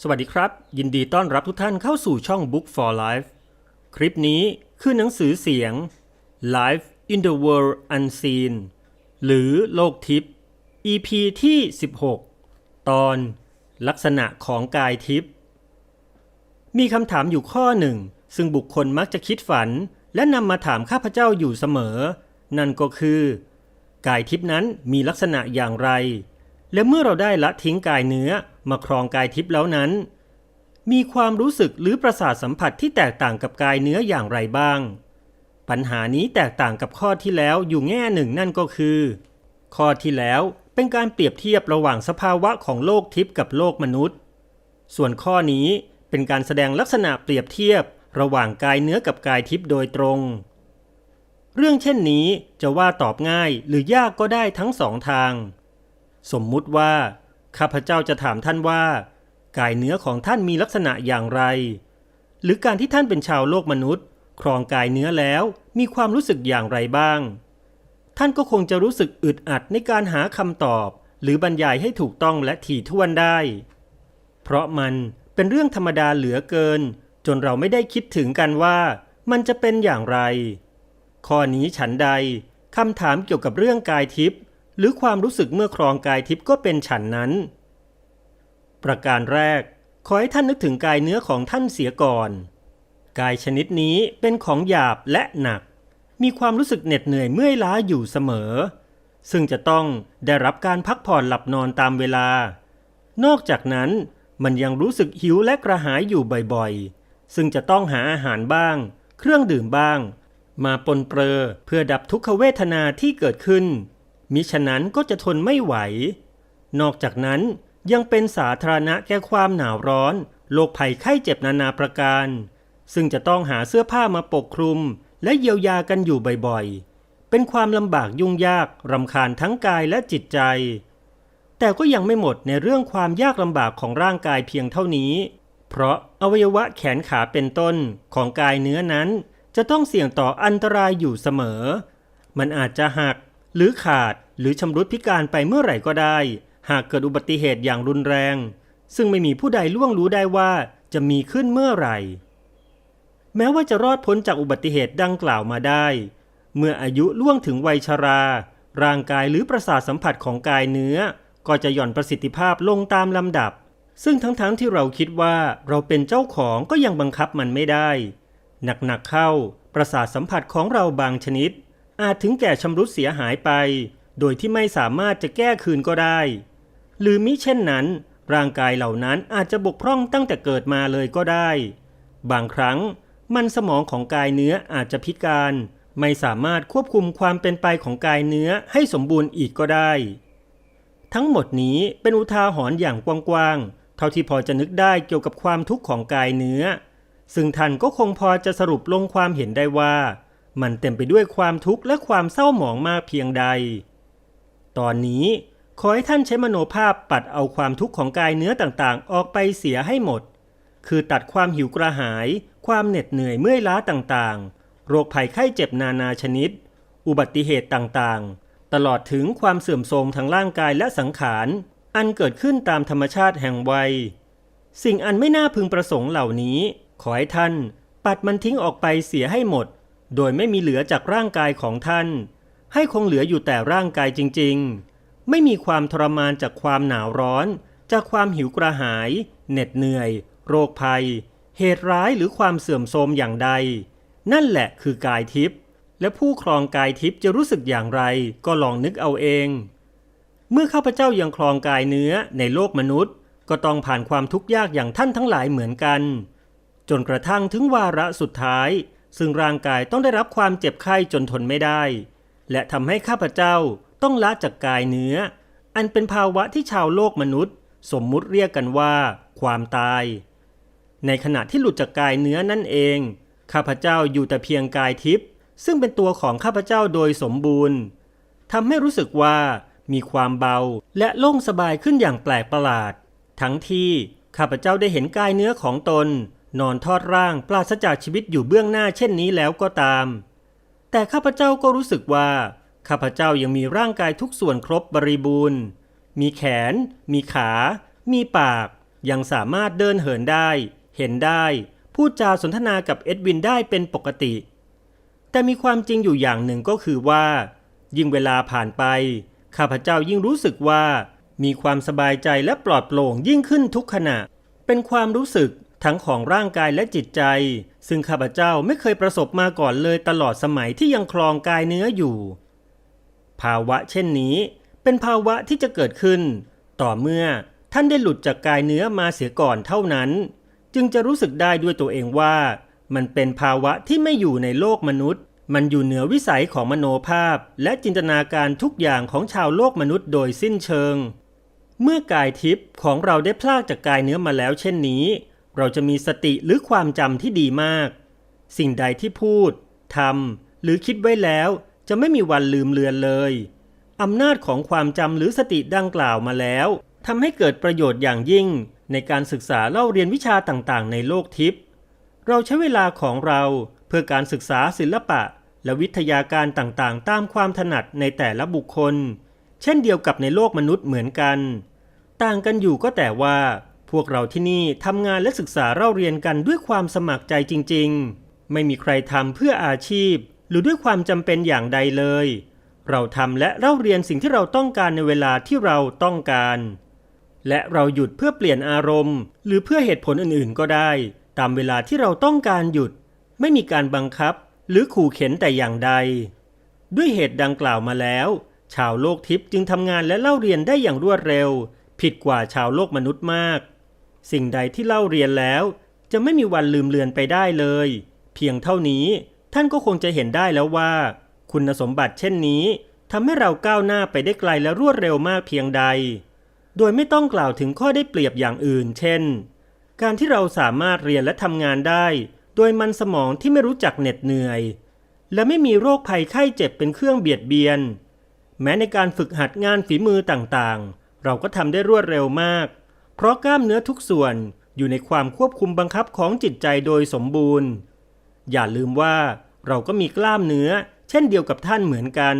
สวัสดีครับ ยินดีต้อนรับทุกท่านเข้าสู่ช่อง Book for Life คลิปนี้คือหนังสือเสียง Life in the World Unseen หรือโลกทิพย์ EP ที่ 16 ตอนลักษณะของกายทิพย์มีคำถามอยู่ข้อหนึ่ง ซึ่งบุคคลมักจะคิดฝัน และนำมาถามข้าพเจ้าอยู่เสมอ นั่นก็คือ กายทิพย์นั้นมีลักษณะอย่างไร และเมื่อเราได้ละทิ้งกายเนื้อ มาครองกายทิพย์แล้วนั้น มีความรู้สึกหรือประสาทสัมผัสที่แตกต่างกับกายเนื้ออย่างไรบ้าง ปัญหานี้แตกต่างกับข้อที่แล้วอยู่แง่หนึ่งนั่นก็คือ ข้อที่แล้วเป็นการเปรียบเทียบระหว่างสภาวะของโลกทิพย์กับโลกมนุษย์ ส่วนข้อนี้เป็นการแสดงลักษณะเปรียบเทียบระหว่างกายเนื้อกับกายทิพย์โดยตรง เรื่องเช่นนี้จะว่าตอบง่ายหรือยากก็ได้ทั้งสองทาง สมมุติว่า ข้าพเจ้าจะถามท่านว่า กายเนื้อของท่านมีลักษณะอย่างไร หรือการที่ท่านเป็นชาวโลกมนุษย์ ครองกายเนื้อแล้วมีความรู้สึกอย่างไรบ้าง ท่านก็คงจะรู้สึกอึดอัดในการหาคำตอบ หรือบรรยายให้ถูกต้องและถี่ถ้วนได้ เพราะมันเป็นเรื่องธรรมดาเหลือเกิน จนเราไม่ได้คิดถึงกันว่า มันจะเป็นอย่างไร ข้อนี้ฉันใดคำถามเกี่ยวกับเรื่องกายทิพย์ หรือความรู้สึกเมื่อครองกายทิพย์ก็เป็นฉันนั้น ประการแรก ขอให้ท่านนึกถึงกายเนื้อของท่านเสียก่อน กายชนิดนี้เป็นของหยาบและหนัก มีความรู้สึกเหน็ดเหนื่อยเมื่อยล้าอยู่เสมอ ซึ่งจะต้องได้รับการพักผ่อนหลับนอนตามเวลา นอกจากนั้นมันยังรู้สึกหิวและกระหายอยู่บ่อยๆ ซึ่งจะต้องหาอาหารบ้าง เครื่องดื่มบ้าง มาปนเปื้อเพื่อดับทุกขเวทนาที่เกิดขึ้น มิฉะนั้นก็จะทนไม่ไหว นอกจากนั้นยังเป็นสาธารณะแก่ความหนาวร้อน โรคภัยไข้เจ็บนานาประการ ซึ่งจะต้องหาเสื้อผ้ามาปกคลุม และเยียวยากันอยู่บ่อยๆ เป็นความลำบากยุ่งยากรำคาญทั้งกายและจิตใจ แต่ก็ยังไม่หมดในเรื่องความยากลำบากของร่างกายเพียงเท่านี้ เพราะอวัยวะแขนขาเป็นต้นของกายเนื้อนั้น จะต้องเสี่ยงต่ออันตรายอยู่เสมอ มันอาจจะหัก หรือขาดหรือชำรุดพิการไปเมื่อไหร่ก็ได้ หากเกิดอุบัติเหตุอย่างรุนแรง ซึ่งไม่มีผู้ใดล่วงรู้ได้ว่าจะมีขึ้นเมื่อไหร่ แม้ว่าจะรอดพ้นจากอุบัติเหตุดังกล่าวมาได้ เมื่ออายุล่วงถึงวัยชรา ร่างกายหรือประสาทสัมผัสของกายเนื้อ ก็จะหย่อนประสิทธิภาพลงตามลำดับ ซึ่งทั้งๆทที่เราคิดว่าเราเป็นเจ้าของก็ยังบังคับมันไม่ได้ หนักๆเข้า ประสาทสัมผัสของเราบางชนิด อาจถึงแก่ชำรุดเสียหายไป โดยที่ไม่สามารถจะแก้คืนก็ได้ หรือมิเช่นนั้น ร่างกายเหล่านั้นอาจจะบกพร่องตั้งแต่เกิดมาเลยก็ได้ บางครั้งมันสมองของกายเนื้ออาจจะพิการ ไม่สามารถควบคุมความเป็นไปของกายเนื้อให้สมบูรณ์อีกก็ได้ ทั้งหมดนี้เป็นอุทาหรณ์อย่างกว้างๆ เท่าที่พอจะนึกได้เกี่ยวกับความทุกข์ของกายเนื้อ ซึ่งท่านก็คงพอจะสรุปลงความเห็นได้ว่า มันเต็มไปด้วยความทุกข์และความเศร้าหมองมากเพียงใด ตอนนี้ขอให้ท่านใช้มโนภาพปัดเอาความทุกข์ของกายเนื้อต่างๆ ออกไปเสียให้หมด คือตัดความหิวกระหาย ความเหน็ดเหนื่อยเมื่อยล้าต่างๆ โรคภัยไข้เจ็บนานาชนิด อุบัติเหตุต่างๆ ตลอดถึงความเสื่อมโทรมทางร่างกายและสังขาร อันเกิดขึ้นตามธรรมชาติแห่งวัย สิ่งอันไม่น่าพึงประสงค์เหล่านี้ ขอให้ท่าน ปัดมันทิ้งออกไปเสียให้หมด โดยไม่มีเหลือจากร่างกายของท่าน ให้คงเหลืออยู่แต่ร่างกายจริง ๆ ไม่มีความทรมานจากความหนาวร้อน จากความหิวกระหาย เหน็ดเหนื่อย โรคภัย เหตุร้ายหรือความเสื่อมโทรมอย่างใด นั่นแหละคือกายทิพย์และผู้ครองกายทิพย์จะรู้สึกอย่างไรก็ลองนึกเอาเอง เมื่อข้าพเจ้ายังครองกายเนื้อในโลกมนุษย์ ก็ต้องผ่านความทุกข์ยากอย่างท่านทั้งหลายเหมือนกัน จนกระทั่งถึงวาระสุดท้าย ซึ่งร่างกายต้องได้รับความเจ็บไข้จนทนไม่ได้ และทำให้ข้าพเจ้าต้องละจากกายเนื้อ อันเป็นภาวะที่ชาวโลกมนุษย์ สมมุติเรียกกันว่า ความตาย ในขณะที่หลุดจากกายเนื้อนั่นเอง ข้าพเจ้าอยู่แต่เพียงกายทิพย์ซึ่งเป็นตัวของข้าพเจ้าโดยสมบูรณ์ทำให้รู้สึกว่ามีความเบาและโล่งสบายขึ้นอย่างแปลกประหลาด ทั้งที่ข้าพเจ้าได้เห็นกายเนื้อของตน นอนทอดร่างปราศจากชีวิตอยู่เบื้องหน้าเช่นนี้แล้วก็ตาม แต่ข้าพเจ้าก็รู้สึกว่า ข้าพเจ้ายังมีร่างกายทุกส่วนครบบริบูรณ์ มีแขน มีขา มีปาก ยังสามารถเดินเหินได้ เห็นได้ พูดจาสนทนากับเอ็ดวินได้เป็นปกติ แต่มีความจริงอยู่อย่างหนึ่งก็คือว่า ยิ่งเวลาผ่านไป ข้าพเจ้ายิ่งรู้สึกว่า มีความสบายใจและปลอดโปร่งยิ่งขึ้นทุกขณะ เป็นความรู้สึก ทั้งของร่างกายและจิตใจ ซึ่งข้าพเจ้าไม่เคยประสบมาก่อนเลยตลอดสมัยที่ยังคลองกายเนื้ออยู่ ภาวะเช่นนี้ เป็นภาวะที่จะเกิดขึ้น ต่อเมื่อท่านได้หลุดจากกายเนื้อมาเสียก่อนเท่านั้น จึงจะรู้สึกได้ด้วยตัวเองว่า มันเป็นภาวะที่ไม่อยู่ในโลกมนุษย์ มันอยู่เหนือวิสัยของมโนภาพ และจินตนาการทุกอย่างของชาวโลกมนุษย์โดยสิ้นเชิง เมื่อกายทิพย์ของเราได้พลากจากกายเนื้อมาแล้วเช่นนี้ เราจะมีสติหรือความจำที่ดีมาก สิ่งใดที่พูดทำหรือคิดไว้แล้ว จะไม่มีวันลืมเลือนเลยอำนาจของความจำหรือสติดังกล่าวมาแล้วทำให้เกิดประโยชน์อย่างยิ่ง ในการศึกษาเล่าเรียนวิชาต่างๆ ในโลกทิพย์เราใช้เวลาของเราเพื่อการศึกษาศิลปะ และวิทยาการต่างๆ ตามความถนัดในแต่ละบุคคล เช่นเดียวกับในโลกมนุษย์เหมือนกัน ต่างกันอยู่ก็แต่ว่า พวกเราที่นี่ทำงานและศึกษาเล่าเรียนกันด้วยความสมัครใจจริง ๆ ไม่มีใครทำเพื่ออาชีพ หรือด้วยความจำเป็นอย่างใดเลย เราทำและเล่าเรียนสิ่งที่เราต้องการในเวลาที่เราต้องการ และเราหยุดเพื่อเปลี่ยนอารมณ์ หรือเพื่อเหตุผลอื่นๆ ก็ได้ ตามเวลาที่เราต้องการหยุด ไม่มีการบังคับ หรือขู่เข็นแต่อย่างใด ด้วยเหตุดังกล่าวมาแล้ว ชาวโลกทิพย์จึงทำงานและเล่าเรียนได้อย่างรวดเร็ว ผิดกว่าชาวโลกมนุษย์มาก สิ่งใดที่เล่าเรียนแล้ว จะไม่มีวันลืมเลือนไปได้เลย เพียงเท่านี้ท่านก็คงจะเห็นได้แล้วว่า คุณสมบัติเช่นนี้ทำให้เราก้าวหน้าไปได้ไกลและรวดเร็วมากเพียงใด โดยไม่ต้องกล่าวถึงข้อได้เปรียบอย่างอื่น เช่น การที่เราสามารถเรียนและทำงานได้ โดยมันสมองที่ไม่รู้จักเหน็ดเหนื่อย และไม่มีโรคภัยไข้เจ็บเป็นเครื่องเบียดเบียน แม้ในการฝึกหัดงานฝีมือต่างๆ เราก็ทำได้รวดเร็วมาก เพราะกล้ามเนื้อทุกส่วนอยู่ในความควบคุมบังคับของจิตใจโดยสมบูรณ์ อย่าลืมว่าเราก็มีกล้ามเนื้อเช่นเดียวกับท่านเหมือนกัน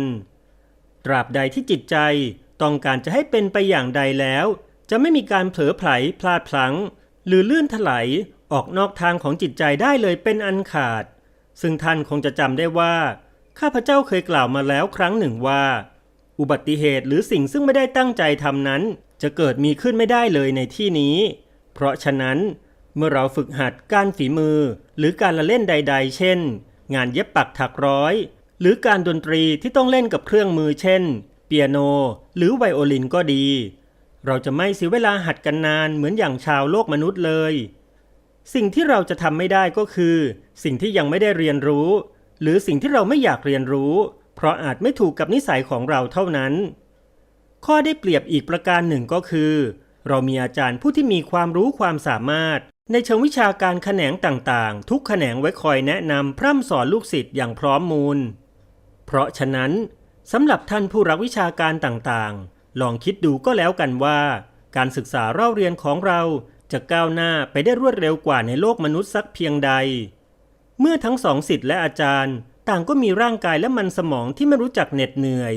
ตราบใดที่จิตใจต้องการจะให้เป็นไปอย่างใดแล้ว จะไม่มีการเผลอไผลพลาดพลั้ง หรือลื่นถลายออกนอกทางของจิตใจได้เลยเป็นอันขาด ซึ่งท่านคงจะจำได้ว่า ข้าพเจ้าเคยกล่าวมาแล้วครั้งหนึ่งว่า อุบัติเหตุหรือสิ่งซึ่งไม่ได้ตั้งใจทำนั้น จะเกิดมีขึ้นไม่ได้เลยในที่นี้ เพราะฉะนั้น เมื่อเราฝึกหัดการฝีมือ หรือการละเล่นใด ๆ เช่น งานเย็บปักถักร้อย หรือการดนตรีที่ต้องเล่นกับเครื่องมือเช่น เปียโน หรือไวโอลินก็ดี เราจะไม่เสียเวลาหัดกันนานเหมือนอย่างชาวโลกมนุษย์เลย สิ่งที่เราจะทำไม่ได้ก็คือ สิ่งที่ยังไม่ได้เรียนรู้ หรือสิ่งที่เราไม่อยากเรียนรู้ เพราะอาจไม่ถูกกับนิสัยของเราเท่านั้น ข้อได้เปรียบอีกประการหนึ่งก็คือ เรามีอาจารย์ผู้ที่มีความรู้ความสามารถ ในเชิงวิชาการแขนงต่างๆ ทุกแขนงไว้คอยแนะนำพร่ำสอนลูกศิษย์อย่างพร้อมมูล เพราะฉะนั้นสำหรับท่านผู้รักวิชาการต่างๆ ลองคิดดูก็แล้วกันว่า การศึกษาเล่าเรียนของเราจะก้าวหน้าไปได้รวดเร็วกว่าในโลกมนุษย์สักเพียงใด เมื่อทั้งสองสิทธิ์และอาจารย์ ต่างก็มีร่างกายและมันสมองที่ไม่รู้จักเหน็ดเหนื่อย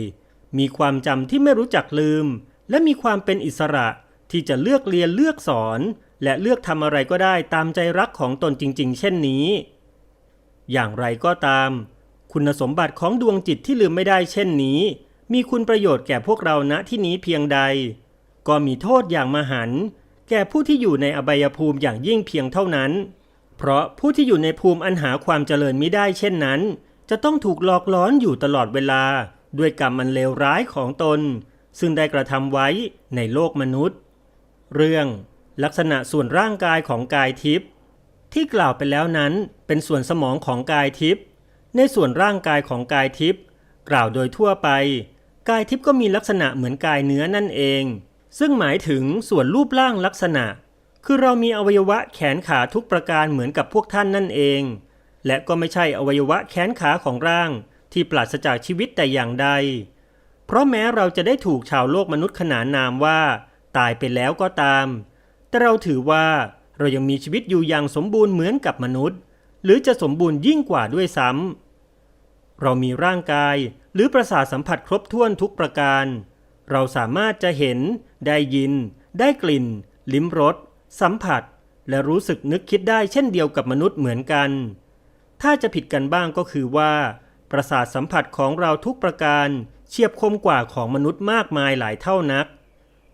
มีความจำที่ไม่รู้จักลืม และมีความเป็นอิสระที่จะเลือกเรียนเลือกสอน และเลือกทำอะไรก็ได้ตามใจรักของตนจริง ๆ เช่นนี้ อย่างไรก็ตาม คุณสมบัติของดวงจิตที่ลืมไม่ได้เช่นนี้ มีคุณประโยชน์แก่พวกเราณที่นี้เพียงใด ก็มีโทษอย่างมหันต์แก่ผู้ที่อยู่ในอบายภูมิอย่างยิ่งเพียงเท่านั้น เพราะผู้ที่อยู่ในภูมิอันหาความเจริญไม่ได้เช่นนั้น จะต้องถูกหลอกล้อนอยู่ตลอดเวลา ด้วยกรรมมันเลวร้ายของตน ซึ่งได้กระทำไว้ในโลกมนุษย์ เรื่องลักษณะส่วนร่างกายของกายทิพย์ที่กล่าวไปแล้วนั้นเป็นส่วนสมองของกายทิพย์ในส่วนร่างกายของกายทิพย์กล่าวโดยทั่วไป กายทิพย์ก็มีลักษณะเหมือนกายเนื้อนั่นเอง ซึ่งหมายถึงส่วนรูปร่างลักษณะ คือเรามีอวัยวะแขนขาทุกประการเหมือนกับพวกท่านนั่นเอง และก็ไม่ใช่อวัยวะแขนขาของร่าง ที่ปราศจากชีวิตแต่อย่างใด เพราะแม้เราจะได้ถูกชาวโลกมนุษย์ขนานนามว่า ตายไปแล้วก็ตาม แต่เราถือว่าเรายังมีชีวิตอยู่อย่างสมบูรณ์เหมือนกับมนุษย์ หรือจะสมบูรณ์ยิ่งกว่าด้วยซ้ำเรามีร่างกายหรือประสาทสัมผัสครบถ้วนทุกประการ เราสามารถจะเห็น ได้ยิน ได้กลิ่น ลิ้มรส สัมผัส และรู้สึกนึกคิดได้เช่นเดียวกับมนุษย์เหมือนกัน ถ้าจะผิดกันบ้างก็คือว่า ประสาทสัมผัสของเราทุกประการเฉียบคมกว่าของมนุษย์มากมายหลายเท่านัก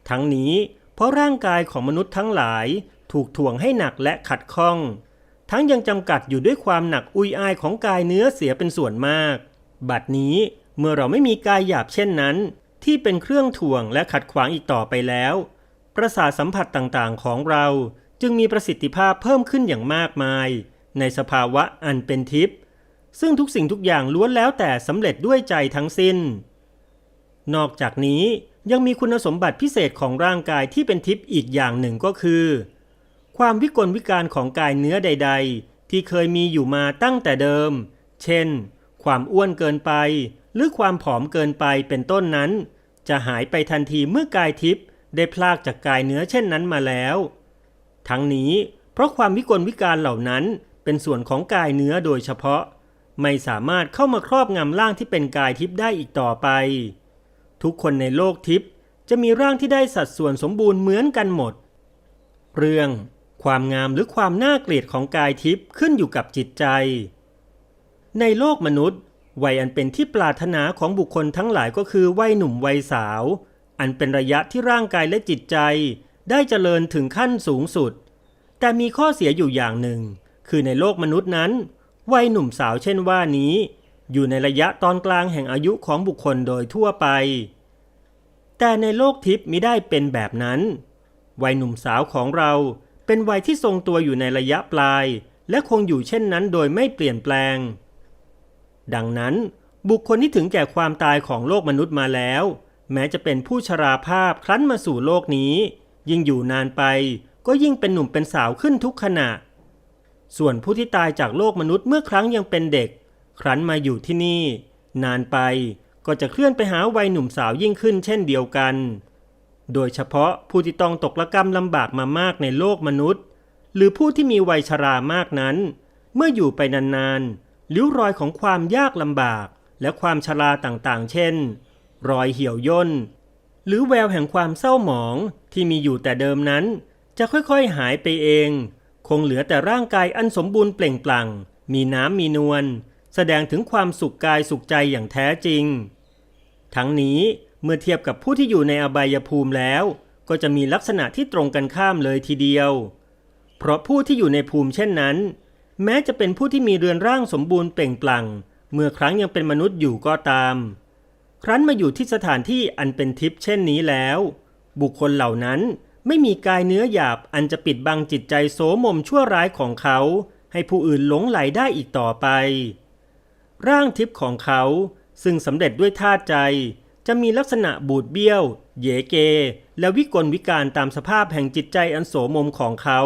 ทั้งนี้เพราะร่างกายของมนุษย์ทั้งหลายถูกถ่วงให้หนักและขัดข้อง ทั้งยังจำกัดอยู่ด้วยความหนักอุยอายของกายเนื้อเสียเป็นส่วนมาก บัดนี้เมื่อเราไม่มีกายหยาบเช่นนั้น ที่เป็นเครื่องถ่วงและขัดขวางอีกต่อไปแล้ว ประสาทสัมผัสต่างๆของเราจึงมีประสิทธิภาพเพิ่มขึ้นอย่างมากมาย ในสภาวะอันเป็นทิพย์ ซึ่งทุกสิ่งทุกอย่างล้วนแล้วแต่สำเร็จด้วยใจทั้งสิ้น นอกจากนี้ยังมีคุณสมบัติพิเศษของร่างกายที่เป็นทิพย์อีกอย่างหนึ่งก็คือ ความวิกลวิการของกายเนื้อใด ๆ ที่เคยมีอยู่มาตั้งแต่เดิม เช่น ความอ้วนเกินไป หรือความผอมเกินไปเป็นต้นนั้น จะหายไปทันทีเมื่อกายทิพย์ได้พลากจากกายเนื้อเช่นนั้นมาแล้ว ทั้งนี้เพราะความวิกลวิการเหล่านั้นเป็นส่วนของกายเนื้อโดยเฉพาะ ไม่สามารถเข้ามาครอบงำร่างที่เป็นกายทิพย์ได้อีกต่อไป ทุกคนในโลกทิพย์จะมีร่างที่ได้สัดส่วนสมบูรณ์เหมือนกันหมด เรื่อง ความงามหรือความน่าเกลียดของกายทิพย์ขึ้นอยู่กับจิตใจ ในโลกมนุษย์ วัยอันเป็นที่ปรารถนาของบุคคลทั้งหลายก็คือวัยหนุ่มวัยสาว อันเป็นระยะที่ร่างกายและจิตใจ ได้เจริญถึงขั้นสูงสุด แต่มีข้อเสียอยู่อย่างหนึ่ง คือในโลกมนุษย์นั้น วัยหนุ่มสาวเช่นว่านี้ อยู่ในระยะตอนกลางแห่งอายุของบุคคลโดยทั่วไป แต่ในโลกทิพย์มิได้เป็นแบบนั้น วัยหนุ่มสาวของเราเป็นวัยที่ทรงตัวอยู่ในระยะปลาย และคงอยู่เช่นนั้นโดยไม่เปลี่ยนแปลง ดังนั้นบุคคลที่ถึงแก่ความตายของโลกมนุษย์มาแล้ว แม้จะเป็นผู้ชราภาพครั้นมาสู่โลกนี้ ยิ่งอยู่นานไปก็ยิ่งเป็นหนุ่มเป็นสาวขึ้นทุกขณะ ส่วนผู้ที่ตายจากโลกมนุษย์เมื่อครั้งยังเป็นเด็ก ครั้นมาอยู่ที่นี่ นานไปก็จะเคลื่อนไปหาวัยหนุ่มสาวยิ่งขึ้นเช่นเดียวกัน โดยเฉพาะผู้ที่ต้องตกระกรรมลำบากมามากในโลกมนุษย์ หรือผู้ที่มีวัยชรามากนั้น เมื่ออยู่ไปนานๆริ้วรอยของความยากลำบากและความชราต่างๆ เช่น รอยเหี่ยวย่น หรือแววแห่งความเศร้าหมองที่มีอยู่แต่เดิมนั้น จะค่อยๆหายไปเอง คงเหลือแต่ร่างกายอันสมบูรณ์เปล่งปลั่ง มีน้ำมีนวลแสดงถึงความสุขกายสุขใจอย่างแท้จริง ทั้งนี้เมื่อเทียบกับผู้ที่อยู่ในอบายภูมิแล้ว ก็จะมีลักษณะที่ตรงกันข้ามเลยทีเดียว เพราะผู้ที่อยู่ในภูมิเช่นนั้น แม้จะเป็นผู้ที่มีเรือนร่างสมบูรณ์เปล่งปลั่ง เมื่อครั้งยังเป็นมนุษย์อยู่ก็ตาม ครั้นมาอยู่ที่สถานที่อันเป็นทิพย์เช่นนี้แล้ว บุคคลเหล่านั้น ไม่มีกายเนื้อหยาบอันจะปิดบังจิตใจโสมมชั่วร้ายของเขา ให้ผู้อื่นหลงไหลได้อีกต่อไป ร่างทิพย์ของเขาซึ่งสำเร็จด้วยธาใจ จะมีลักษณะบูดเบี้ยว เยเก และวิกลวิการตามสภาพแห่งจิตใจอันโสมมของเขา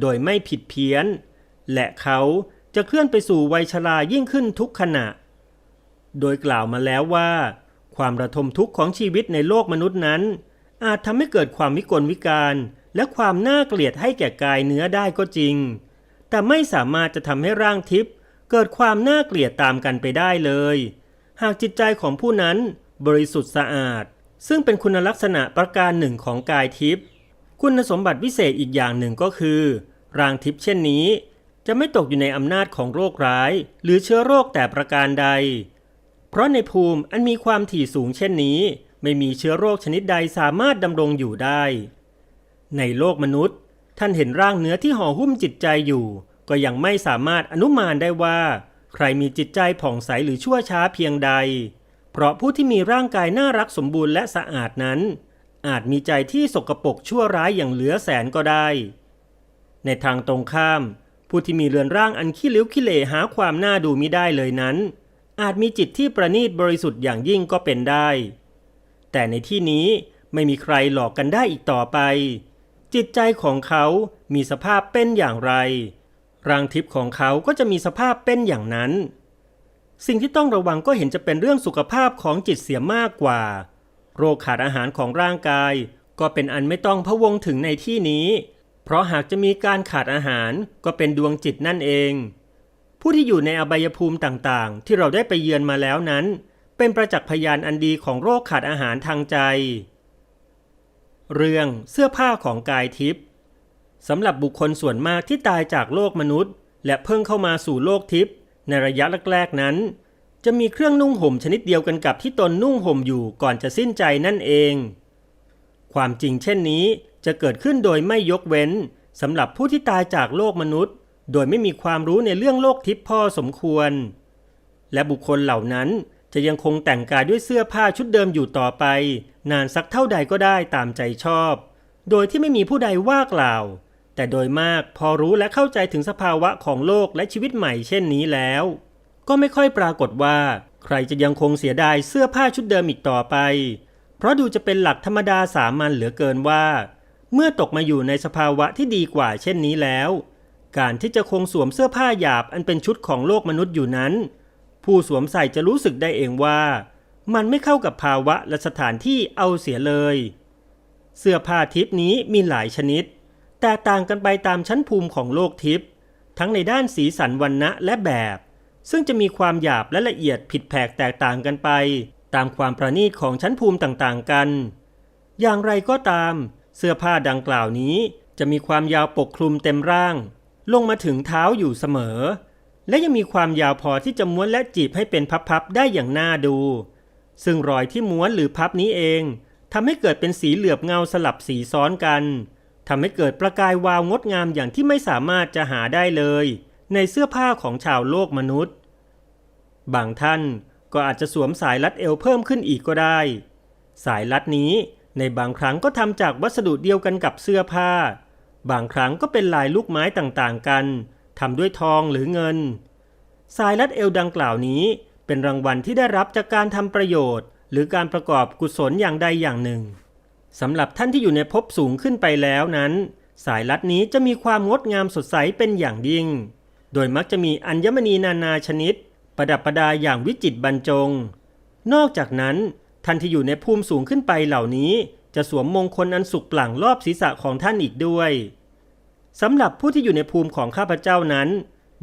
โดยไม่ผิดเพี้ยน และเขาจะเคลื่อนไปสู่วัยชรายิ่งขึ้นทุกขณะ โดยกล่าวมาแล้วว่า ความระทมทุกข์ของชีวิตในโลกมนุษย์นั้น อาจทำให้เกิดความวิกลวิการ และความน่าเกลียดให้แก่กายเนื้อได้ก็จริง แต่ไม่สามารถจะทำให้ร่างทิพย์เกิดความน่าเกลียดตามกันไปได้เลย หากจิตใจของผู้นั้นบริสุทธิ์สะอาด ซึ่งเป็นคุณลักษณะประการหนึ่งของกายทิพย์คุณสมบัติวิเศษอีกอย่างหนึ่งก็คือ ร่างทิพย์เช่นนี้ จะไม่ตกอยู่ในอำนาจของโรคร้าย หรือเชื้อโรคแต่ประการใด เพราะในภูมิอันมีความถี่สูงเช่นนี้ ไม่มีเชื้อโรคชนิดใดสามารถดำรงอยู่ได้ ในโลกมนุษย์ ท่านเห็นร่างเนื้อที่ห่อหุ้มจิตใจอยู่ ก็ยังไม่สามารถอนุมานได้ว่า ใครมีจิตใจผ่องใสหรือชั่วช้าเพียงใด เพราะผู้ที่มีร่างกายน่ารักสมบูรณ์และสะอาดนั้น อาจมีใจที่สกปรกชั่วร้ายอย่างเหลือแสนก็ได้ ในทางตรงข้าม ผู้ที่มีเรือนร่างอันขี้เลิ้ยวขี้เหร่หาความน่าดูมิได้เลยนั้นอาจมีจิตที่ประณีตบริสุทธิ์อย่างยิ่งก็เป็นได้ แต่ในที่นี้ไม่มีใครหลอกกันได้อีกต่อไป จิตใจของเขามีสภาพเป็นอย่างไร ร่างทิพย์ของเขาก็จะมีสภาพเป็นอย่างนั้น สิ่งที่ต้องระวังก็เห็นจะเป็นเรื่องสุขภาพของจิตเสียมากกว่า โรคขาดอาหารของร่างกาย ก็เป็นอันไม่ต้องพะวงถึงในที่นี้ เพราะหากจะมีการขาดอาหารก็เป็นดวงจิตนั่นเอง ผู้ที่อยู่ในอบายภูมิต่างๆ ที่เราได้ไปเยือนมาแล้วนั้น เป็นประจักษ์พยานอันดีของโรคขาดอาหารทางใจ เรื่องเสื้อผ้าของกายทิพย์สำหรับบุคคลส่วนมากที่ตายจากโลกมนุษย์ และเพิ่งเข้ามาสู่โลกทิพย์ในระยะแรกๆนั้น จะมีเครื่องนุ่งห่มชนิดเดียวกันกับที่ตนนุ่งห่มอยู่ก่อนจะสิ้นใจนั่นเอง ความจริงเช่นนี้จะเกิดขึ้นโดยไม่ยกเว้นสำหรับผู้ที่ตายจากโลกมนุษย์ โดยไม่มีความรู้ในเรื่องโลกทิพย์พอสมควร และบุคคลเหล่านั้น จะยังคงแต่งกายด้วยเสื้อผ้าชุดเดิมอยู่ต่อไป นานสักเท่าใดก็ได้ตามใจชอบ โดยที่ไม่มีผู้ใดว่ากล่าว แต่โดยมากพอรู้และเข้าใจถึงสภาวะของโลกและชีวิตใหม่เช่นนี้แล้ว ก็ไม่ค่อยปรากฏว่า ใครจะยังคงเสียดายเสื้อผ้าชุดเดิมอีกต่อไป เพราะดูจะเป็นหลักธรรมดาสามัญเหลือเกินว่า เมื่อตกมาอยู่ในสภาวะที่ดีกว่าเช่นนี้แล้ว การที่จะคงสวมเสื้อผ้าหยาบอันเป็นชุดของโลกมนุษย์อยู่นั้น ผู้สวมใส่จะรู้สึกได้เองว่า มันไม่เข้ากับภาวะและสถานที่เอาเสียเลย เสื้อผ้าทิพนี้มีหลายชนิด แตกต่างกันไปตามชั้นภูมิของโลกทิพย์ทั้งในด้านสีสันวันณะและแบบ ซึ่งจะมีความหยาบและละเอียดผิดแผกแตกต่างกันไป ตามความประณีตของชั้นภูมิต่างๆกัน อย่างไรก็ตาม เสื้อผ้าดังกล่าวนี้จะมีความยาวปกคลุมเต็มร่าง ลงมาถึงเท้าอยู่เสมอ และยังมีความยาวพอที่จะม้วนและจีบให้เป็นพับๆได้อย่างน่าดู ซึ่งรอยที่ม้วนหรือพับนี้เองทำให้เกิดเป็นสีเหลือบเงาสลับสีซ้อนกันทำให้เกิดประกายวาวงดงามอย่างที่ไม่สามารถจะหาได้เลย ในเสื้อผ้าของชาวโลกมนุษย์ บางท่านก็อาจจะสวมสายรัดเอวเพิ่มขึ้นอีกก็ได้ สายรัดนี้ในบางครั้งก็ทำจากวัสดุเดียวกันกับเสื้อผ้า บางครั้งก็เป็นลายลูกไม้ต่างๆกัน ทำด้วยทองหรือเงิน สายรัดเอวดังกล่าวนี้เป็นรางวัลที่ได้รับจากการทำประโยชน์ หรือการประกอบกุศลอย่างใดอย่างหนึ่งสำหรับท่านที่อยู่ในภพสูงขึ้นไปแล้วนั้น สายลัดนี้จะมีความงดงามสดใสเป็นอย่างยิ่ง โดยมักจะมีอัญมณีนานาชนิด ประดับประดาอย่างวิจิตรบรรจง นอกจากนั้นท่านที่อยู่ในภูมิสูงขึ้นไปเหล่านี้ จะสวมมงคลอันสุกปลั่งรอบศีรษะของท่านอีกด้วย สำหรับผู้ที่อยู่ในภูมิของข้าพเจ้านั้น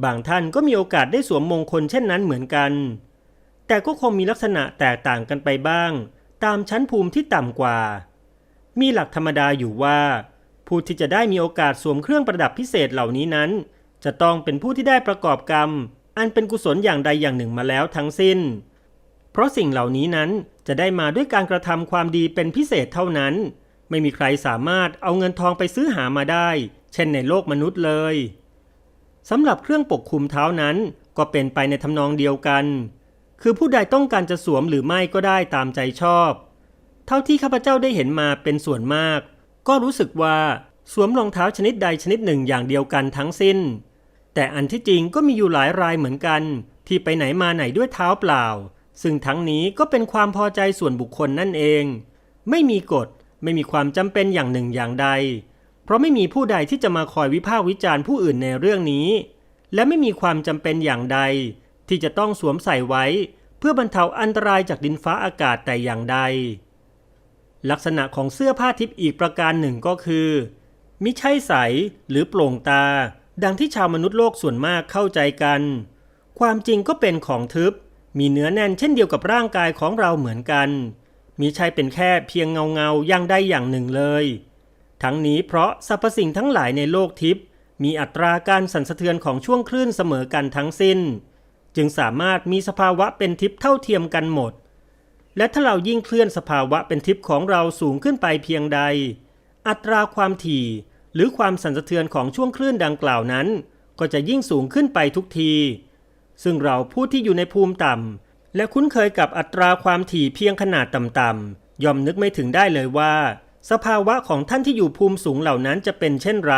บางท่านก็มีโอกาสได้สวมมงคลเช่นนั้นเหมือนกัน แต่ก็คงมีลักษณะแตกต่างกันไปบ้าง ตามชั้นภูมิที่ต่ำกว่า มีหลักธรรมดาอยู่ว่า ผู้ที่จะได้มีโอกาสสวมเครื่องประดับพิเศษเหล่านี้นั้น จะต้องเป็นผู้ที่ได้ประกอบกรรม อันเป็นกุศลอย่างใดอย่างหนึ่งมาแล้วทั้งสิ้น เพราะสิ่งเหล่านี้นั้นจะได้มาด้วยการกระทำความดีเป็นพิเศษเท่านั้น ไม่มีใครสามารถเอาเงินทองไปซื้อหามาได้ เช่นในโลกมนุษย์เลยสำหรับเครื่องปกคลุมเท้านั้นก็เป็นไปในทำนองเดียวกัน คือผู้ใดต้องการจะสวมหรือไม่ก็ได้ตามใจชอบ เท่าที่ข้าพเจ้าได้เห็นมาเป็นส่วนมาก ก็รู้สึกว่าสวมรองเท้าชนิดใดชนิดหนึ่งอย่างเดียวกันทั้งสิ้น แต่อันที่จริงก็มีอยู่หลายรายเหมือนกัน ที่ไปไหนมาไหนด้วยเท้าเปล่า ซึ่งทั้งนี้ก็เป็นความพอใจส่วนบุคคลนั่นเอง ไม่มีกฎ ไม่มีความจำเป็นอย่างหนึ่งอย่างใด เพราะไม่มีผู้ใดที่จะมาคอยวิพากษ์วิจารณ์ผู้อื่นในเรื่องนี้ และไม่มีความจำเป็นอย่างใด ที่จะต้องสวมใส่ไว้ เพื่อบรรเทาอันตรายจากดินฟ้าอากาศแต่อย่างใด ลักษณะของเสื้อผ้าทิพย์อีกประการหนึ่งก็คือ มิใช่ใสหรือโปร่งตา ดังที่ชาวมนุษย์โลกส่วนมากเข้าใจกัน ความจริงก็เป็นของทึบมีเนื้อแน่นเช่นเดียวกับร่างกายของเราเหมือนกัน มิใช่เป็นแค่เพียงเงาเงาย่างใดอย่างหนึ่งเลย ทั้งนี้เพราะสรรพสิ่งทั้งหลายในโลกทิพย์มีอัตราการสั่นสะเทือนของช่วงคลื่นเสมอกันทั้งสิ้น จึงสามารถมีสภาวะเป็นทิพย์เท่าเทียมกันหมด และถ้าเรายิ่งเคลื่อนสภาวะเป็นทิพย์ของเราสูงขึ้นไปเพียงใด อัตราความถี่หรือความสั่นสะเทือนของช่วงคลื่นดังกล่าวนั้น ก็จะยิ่งสูงขึ้นไปทุกที ซึ่งเราผู้ที่อยู่ในภูมิต่ำ และคุ้นเคยกับอัตราความถี่เพียงขนาดต่ำๆย่อมนึกไม่ถึงได้เลยว่า สภาวะของท่านที่อยู่ภูมิสูงเหล่านั้นจะเป็นเช่นไร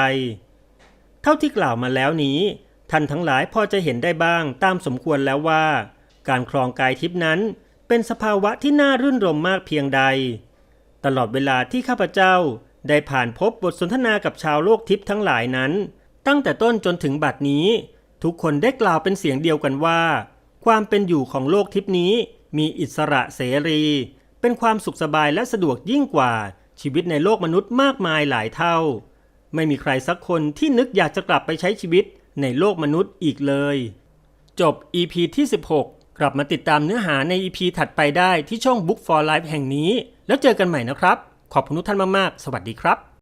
เท่าที่กล่าวมาแล้วนี้ ท่านทั้งหลายพอจะเห็นได้บ้างตามสมควรแล้วว่า การครองกายทิพนั้น เป็นสภาวะที่น่ารื่นรมมากเพียงใด ตลอดเวลาที่ข้าพเจ้าได้ผ่านพบบทสนทนากับชาวโลกทิพทั้งหลายนั้น ตั้งแต่ต้นจนถึงบัดนี้ ทุกคนได้กล่าวเป็นเสียงเดียวกันว่า ความเป็นอยู่ของโลกทิพนี้มีอิสระเสรี เป็นความสุขสบายและสะดวกยิ่งกว่าชีวิตในโลกมนุษย์มากมายหลายเท่า ไม่มีใครสักคนที่นึกอยากจะกลับไปใช้ชีวิตในโลกมนุษย์อีกเลย จบ EP ที่ 16 กลับมาติดตามเนื้อหาใน EP ถัดไปได้ที่ช่อง Book for Life แห่งนี้ แล้วเจอกันใหม่นะครับ ขอบคุณทุกท่านมาก ๆ สวัสดีครับ